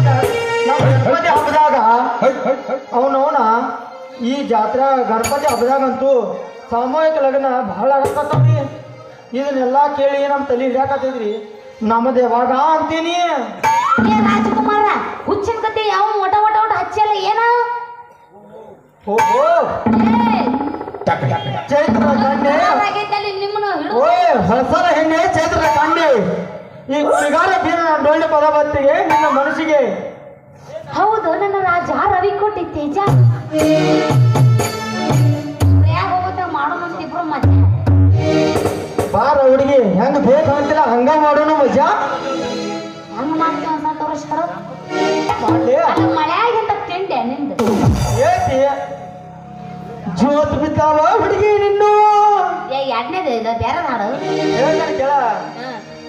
ನಾವು ಗಣಪತಿ ಹಬ್ಬದಾಗ ಅವನವನ ಈ ಜಾತ್ರಾ ಗಣಪತಿ ಹಬ್ಬದಾಗಂತೂ ಸಾಮೂಹಿಕ ಲಗ್ನ ಬಹಳ ಆಗತ್ತವ್ರಿ ಇದನ್ನೆಲ್ಲ ಕೇಳಿ ನಮ್ಮ ತಲೆ ಹಿಡಿಯಾಕತ್ತೈತ್ರಿ ನಮ್ಮದು ಯಾವಾಗ ಅಂತೀನಿ. ಏ ರಾಜಕುಮಾರ ಹುಚ್ಚಿನ ಕತೆ ಯಾವ ಒಟ ಒಟ ಒಟ ಹಚ್ಚಲ್ಲ ಏನ? ಓಹೋ. ಚೈತ್ರ ಆಗೈತಲ್ಲಿ ನಿಮ್ಮನ್ನು ಓಯ್ ಕಣ್ಣೆ ಈ ಸಿಗಾರ ಬೀರ ಡೊಳ್ಳೆ ಪದ ಬತ್ತಿಗೆ ನಿನ್ನ ಮನಸ್ಸಿಗೆ. ಹೌದು ನನ್ನ ರಾಜ ರವಿ ಕೋಟಿ ತೇಜ. ಯಾಕೆ ಹೋಗುತ್ತೆ ಮಾಡೋಣ ಅಂತ ಇಬ್ರು ಮಜಾ. ಬಾರ ಹುಡುಗಿ ಹೆಂಗ್ ಬೇಕು ಅಂತಿಲ್ಲ ಹಂಗ ಮಾಡೋಣ ಮಜಾ. ಹಂಗ ಮಾಡ್ತೀವಿ ಅಂತ ತೋರಿಸ್ತಾರ ಮಾಡ್ಲಿ. ಅಲ್ಲ ಮಳೆಯಾಗಿಂತ ತಿಂಡೆ ನಿಂದು. ಏತಿ? ಜೋತ್ ಬಿದ್ದಾವ ಹುಡುಗಿ ನಿನ್ನು. ಏ ಎರಡನೇದು ಇದು ಬೇರೆ ನಾಡು. ಕೇಳ.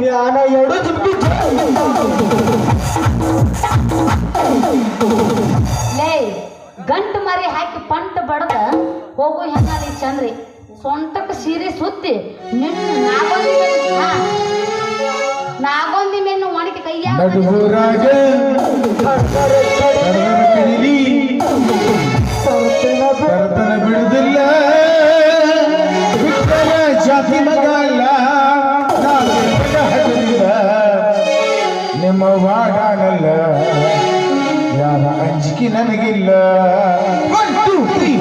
ಜೋತ್ ಎರಡು ಲೇ ಗಂಟು ಮರಿ ಹಾಕಿ ಪಂಟ ಬಡದ ಹೋಗು ಹೆಂಗದಿ ಚಂದ್ರಿ. ಸೊಂಟಕ್ಕೆ ಸೀರೆ ಸುತ್ತಿ ನಿನ್ನ ನಾಗೊಂದಿ. ನಾಗೊಂದಿ ಮೇಲೆ ಒಣಗಿ ಬಿಡುದಿಲ್ಲ. ಜಾತಿ ಮಗಲ್ಲ ನನಗಿಲ್ಲ. ಒನ್ ಟೂ ತ್ರೀ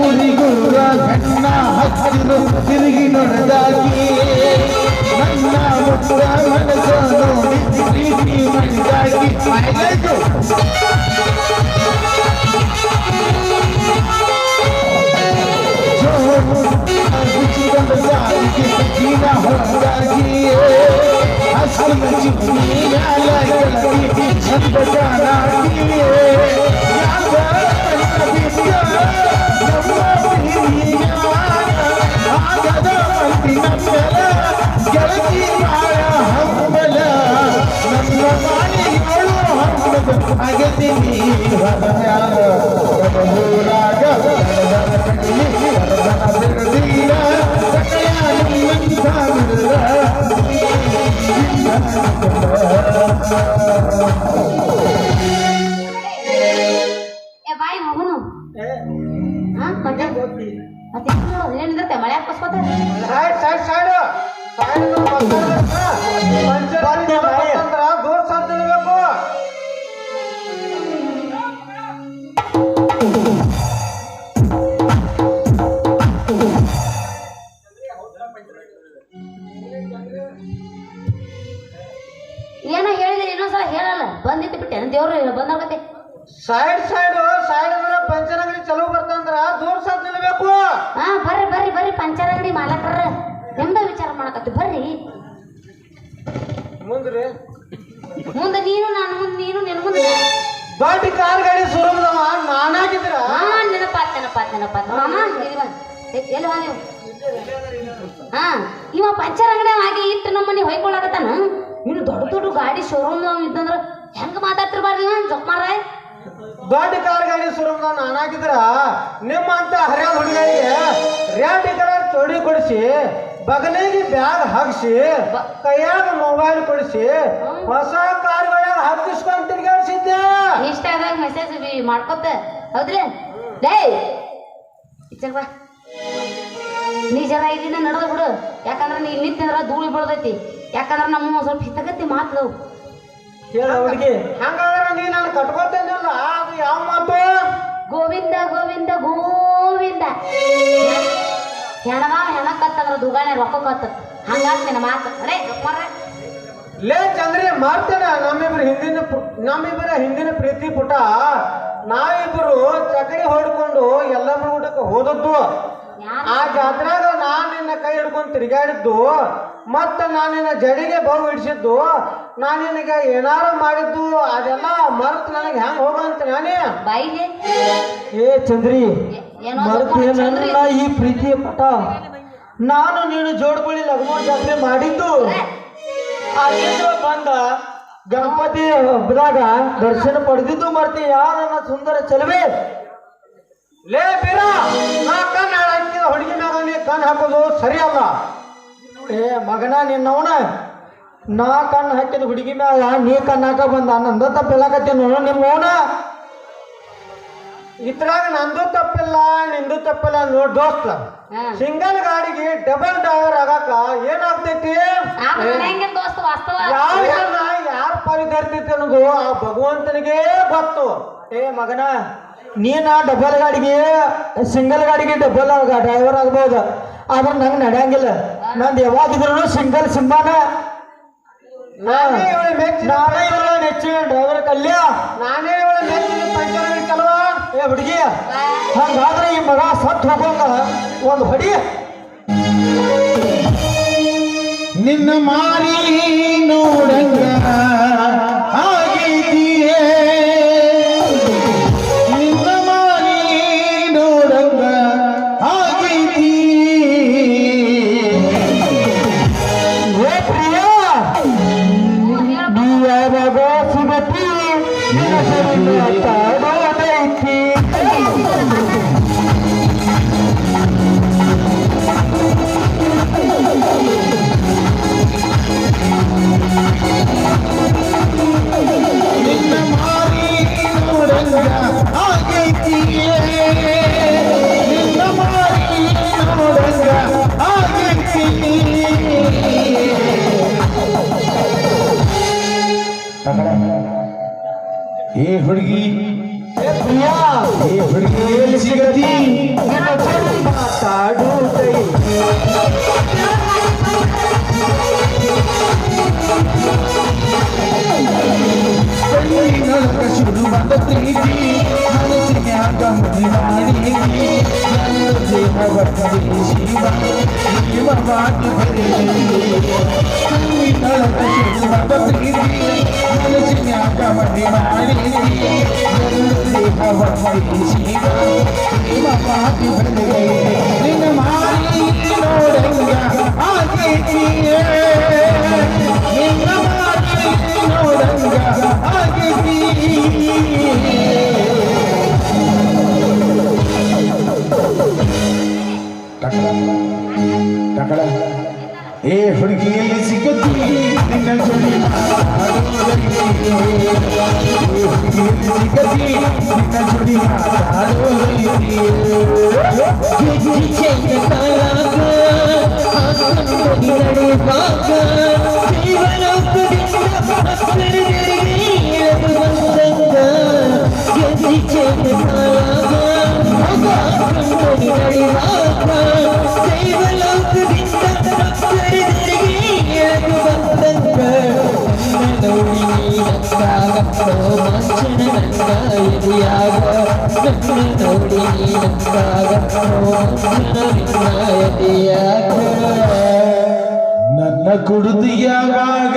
ಊರಿಗುರುಗ ಗಣ್ಣ ಹಸಿರು ತಿರುಗಿ ನಡೆದಾಗಿ ನನ್ನ ಮುಟ್ಟ ಮನಸ್ಸ ಪ್ರೀತಿ ಆಯ್ತು ಜೋರು सकीना हो जागी असल में जीना लगी झट बजाना दिए अगति राजा ಬಾಯಿ ಮಗನು. ಮತ್ತೆ ಏನಿರುತ್ತೆ ಮಳೆ ಹಾಕೋಸ್ಕೋತ ಸೈಡ್ ಸೈಡ್ ಸೈಡ್ ಅಂದ್ರೆ ಪಂಚರ್ ಅಂಗಡಿ ಚಲೋ ಬರ್ತಂದ್ರ ದೂರ ಸರ್ ನಿಲ್ಬೇಕು. ಹಾ ಬರ್ರಿ ಬರ್ರಿ ಬರ್ರಿ ಪಂಚರ್ ಅಂಗಡಿ ಮಾಲಕರ. ನಿಮ್ದ ವಿಚಾರ ಮಾಡಕತ್ತಿ ಬರ್ರಿ. ಮುಂದ್ರಿ. ಮುಂದೆ ನೀನು ನಾನು ಮುಂದೆ ನೀನು ನಿನ್ ಮುಂದೆ ದೊಡ್ಡ ಕಾರ್ ಗಾಡಿ ಸುರಮದವ ನಾನಾಗಿದ್ರ ಹಾ ನೆನಪಾತ್ ನೆನಪಾತ್ ನೆನಪಾತ್. ಮಾಮ ಇಲ್ಲಿ ಬಾ. ಎಲ್ಲಿ ಬಾ ನೀವು? ಹಾ ಇವ ಪಂಚರ್ ಅಂಗಡಿ ಆಗಿ ಇಟ್ಟು ನಮ್ಮನೆ ಹೊಯ್ಕೊಳಕತ್ತಾನ? ಇನ್ನು ದೊಡ್ಡ ದೊಡ್ಡ ಗಾಡಿ ಶೋರೂಮ್ ಇದ್ದಂದ್ರ ಹೆಂಗ್ ಮಾತಾಡ್ತಿರ್ಬಾರ್ದು ಜೊಕ್ಮಾರ ದೊಡ್ಡ ಕಾರ್ ಗಾಡಿ ನಾನು ನಾನಾಗಿದ್ರ ನಿಮ್ಮಂತ ಹರಿಯಾದ ಹುಡುಗರಿಗೆ ಕೊಡಿಸಿ ಬಗಲಿಗೆ ಬ್ಯಾಗ್ ಹಾಕ್ಸಿ ಕೈಯಾಗ ಮೊಬೈಲ್ ಕೊಡಿಸಿ ಹೊಸ ಕಾರ್ಗಳಾಗ ಹಾಕಿಸ್ಕೊಂಡು ತಿರ್ಗಾಡ್ಸಿದ್ದೆ ಆದಾಗ ಮೆಸೇಜ್ ಮಾಡ್ಕೊತ ಹೌದ್ರಿ? ಬಾ. ನೀ ಜನ ಇಲ್ಲಿಂದ ನಡೆದ ಬಿಡು. ಯಾಕಂದ್ರೆ ನೀ ಇಲ್ಲಿ ನಿಂತಿದ್ರ ಧೂಳಿ ಬೀಳ್ದೈತಿ. ಯಾಕಂದ್ರೆ ನಮ್ಮ ಸ್ವಲ್ಪ ಹಿತಗತಿ ಮಾತು ಹಂಗಾದ್ರೆ ನೀ ನಾನು ಕಟ್ಕೋತೇನಲ್ಲ ಅದು ಯಾವ ಮಾತು? ಗೋವಿಂದ ಗೋವಿಂದ ಗೋವಿಂದ. ಹೆಣದ ಹೆಣ ಕತ್ತಂದ್ರ ದುಗಾಣೆ ರೊಕ್ಕ ಕತ್ತತ್ ಹಂಗಾಗ್ತೀನಿ ಮಾತು. ಅರೇ ಲೇ ಚಂದ್ರಿ ಮಾಡ್ತೇನೆ. ನಮ್ಮಿಬ್ರ ಹಿಂದಿನ ನಮ್ಮಿಬ್ಬರ ಹಿಂದಿನ ಪ್ರೀತಿ ಪುಟ. ನಾವಿಬ್ರು ಚಕ್ರಿ ಹೊಡ್ಕೊಂಡು ಎಲ್ಲಮ್ಮನ ಊಟಕ್ಕೆ ಹೋದದ್ದು. ಆ ಜಾತ್ರೆಗ ನಾನು ನಿನ್ನ ಕೈ ಹಿಡ್ಕೊಂಡು ತಿರುಗಾಡಿದ್ದು ಮತ್ತ ನಾನು ನಿನ್ನ ಜಡಿಗೆ ಬಹು ಹಿಡಿಸಿದ್ದು ನಾನು ನಿನಗೆ ಏನಾರು ಮಾಡಿದ್ದು ಅದೆಲ್ಲ ಮರ್ತು ನನಗೆ ಹೆಂಗ್ ಹೋಗಂತ ನಾನೇ? ಬಾಯಿಲೆ? ಏ ಚಂದ್ರಿ ಮರೆತೇನಲ್ಲ ಈ ಪ್ರೀತಿಯ ಪಟ ನಾನು ನೀನು ಜೋಡ್ಕೊಳ್ಳಿ ಲಗ್ನ ಜಾತ್ರೆ ಮಾಡಿದ್ದು. ಅಲ್ಲಿಂದ ಬಂದ ಗಣಪತಿ ಹಬ್ಬದಾಗ ದರ್ಶನ ಪಡೆದಿದ್ದು ಮರ್ತೀಯ ನನ್ನ ಸುಂದರ ಚಲವೇ? ಲೇ ಬೀರ ನಾ ಹಾಕಿದ ಹುಡುಗಿ ಮ್ಯಾಗ ನೀ ಕಣ್ ಹಾಕೋದು ಸರಿ ಅಲ್ಲ ಏ ಮಗನ ನಿನ್ನವನ ನಾ ಕಣ್ಣು ಹಾಕಿದ ಹುಡುಗಿ ಮ್ಯಾಗ ನೀ ಕಣ್ಣು ಹಾಕ ಬಂದ ನಂದ ತಪ್ಪಿಲ್ಲಕತ್ತೀನಿ ನಿಮ್ಮ ನಿಮ್ಮವನ. ಇದ್ರಾಗ ನಂದು ತಪ್ಪಿಲ್ಲ ನಿಂದು ತಪ್ಪಿಲ್ಲ ನೋಡ್ ದೋಸ್ತ. ಸಿಂಗಲ್ ಗಾಡಿಗೆ ಡಬಲ್ ಡ್ರೈವರ್ ಆಗಾಕ ಏನಾಗ್ತೈತಿ? ಯಾರು ಹೆಂಗೆ ದೋಸ್ತ ವಾಸ್ತವ? ಯಾವ ಯಾರ ಪಾಲಿ ಧರ್ತೈತಿ ಅನ್ನೋದು ಆ ಭಗವಂತನಿಗೆ ಗೊತ್ತು. ಏ ಮಗನ ನೀನ ಡಬಲ್ ಗಾಡಿಗೆ ಸಿಂಗಲ್ ಗಾಡಿಗೆ ಡಬಲ್ ಆಗ ಡ್ರೈವರ್ ಆಗ್ಬೋದು. ಆದ್ರೆ ನಂಗೆ ನಡೆಯಂಗಿಲ್ಲ. ನಂದು ಯಾವಾಗಿದ್ರು ಸಿಂಗಲ್ ಸಿಂಬಾನ. ನಾನೇ ಇವಳ ನೆಚ್ಚಿನ ಡ್ರೈವರ್ ಕಲ್ಯ. ನಾನೇ ಇವಳ ನೆಚ್ಚಿನ ಪಂಚರ್ ಏ ಹುಡುಗಿ ಹಂಗಾದ್ರೆ ಈ ಮಗ ಸತ್ ಹೋಗೋಂಗ ಒಂದು ಹೊಡಿ. ನಿನ್ನ ಮಾರಿ ನೋಡಂಗ. ಶುರುವಾದ ಪ್ರೀತಿ ಮನಸ್ಸಿನ್ಯಾಗ ಮನೆ ಮಾಡಿ ನನ್ನ ದೇಹವ ಕರೆ ಶಿವ ಜೀವವಾಗಿ ಕಣ್ಣಿನೊಳಗ ಶುರುವಾದ ಪ್ರೀತಿ ಮನಸ್ಸಿನ್ಯಾಗ ಮನೆ ಮಾಡಿ ನನ್ನ ದೇಹವ ಕರೆ ಶಿವ ಜೀವವಾಗಿ ನಿನ್ನ ಮಾರಿ ನೋಡಂಗ ಆಗೈತಿಯೇ ನಿನ್ನ টাকাটা। এ হড়কি সিকতি দিন চলি সিকতি দিন চলি তারো হড়কি জিজি চেয়ে তারা আগুন বডি লড়ে বাগা জীবন উপদিন হাসনের জেরগি বন্দঙ্গ জিজি চেয়ে তারা আগুন বডি লড়ে বাগা ನೋಡಿ ನಂಗಾಗ ರೋಮಾಂಚನ ನಿನ್ನ ಎದೆಯಾಗ ನನ್ನ ಕುಡಿದು ಯಾವಾಗ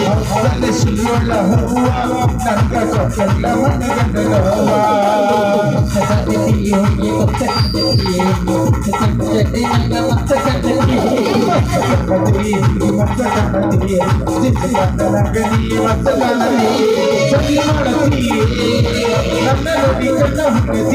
ಬ್ಯಾಡ ನಾಯಿ ಹುಡುಗಿ ನನ್ನ ನಡು ನಡೆದಿಲ್ಲ ಹತ್ತೂರ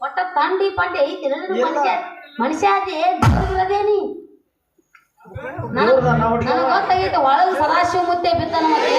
ಒಟ್ಟ ತಂಡಿ ಪಂಡಿ ಐತಿ ನನಗೆ ಮನುಷ್ಯ ಮನುಷ್ಯ ಅದೇ ಅದೇನಿ ದೇವ್ರ್ದ ನಾವ್ ಹುಡ್ಗಿ ನನಗೆ ಸದಾಶಿವ ಮುತ್ತೆ ಬಿತ್ತ ಮತ್ತೆ